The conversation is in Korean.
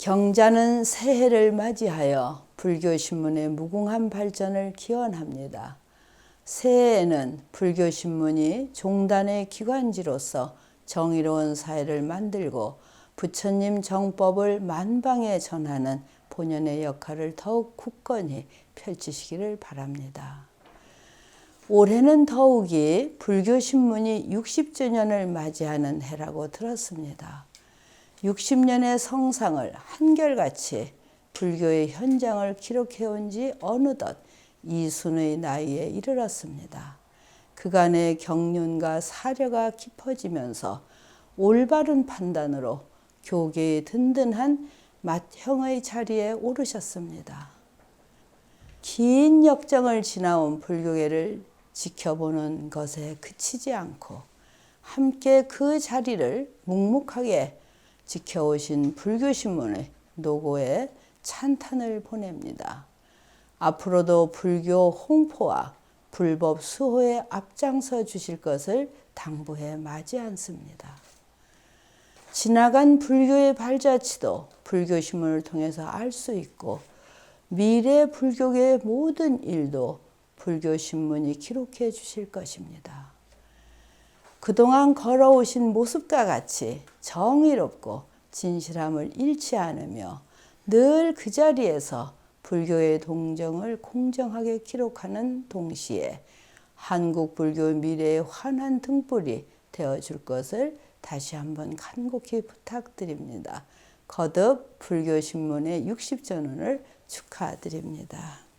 경자는 새해를 맞이하여 불교 신문의 무궁한 발전을 기원합니다. 새해에는 불교 신문이 종단의 기관지로서 정의로운 사회를 만들고 부처님 정법을 만방에 전하는 본연의 역할을 더욱 굳건히 펼치시기를 바랍니다. 올해는 더욱이 불교 신문이 60주년을 맞이하는 해라고 들었습니다. 60년의 성상을 한결같이 불교의 현장을 기록해 온 지 어느덧 이순의 나이에 이르렀습니다. 그간의 경륜과 사려가 깊어지면서 올바른 판단으로 교계의 든든한 맏형의 자리에 오르셨습니다. 긴 역정을 지나온 불교계를 지켜보는 것에 그치지 않고 함께 그 자리를 묵묵하게 지켜오신 불교신문의 노고에 찬탄을 보냅니다. 앞으로도 불교 홍포와 불법 수호에 앞장서 주실 것을 당부해 마지 않습니다. 지나간 불교의 발자취도 불교신문을 통해서 알 수 있고 미래 불교계의 모든 일도 불교신문이 기록해 주실 것입니다. 그동안 걸어오신 모습과 같이 정의롭고 진실함을 잃지 않으며 늘 그 자리에서 불교의 동정을 공정하게 기록하는 동시에 한국 불교 미래의 환한 등불이 되어 줄 것을 다시 한번 간곡히 부탁드립니다. 거듭 불교신문의 60전원을 축하드립니다.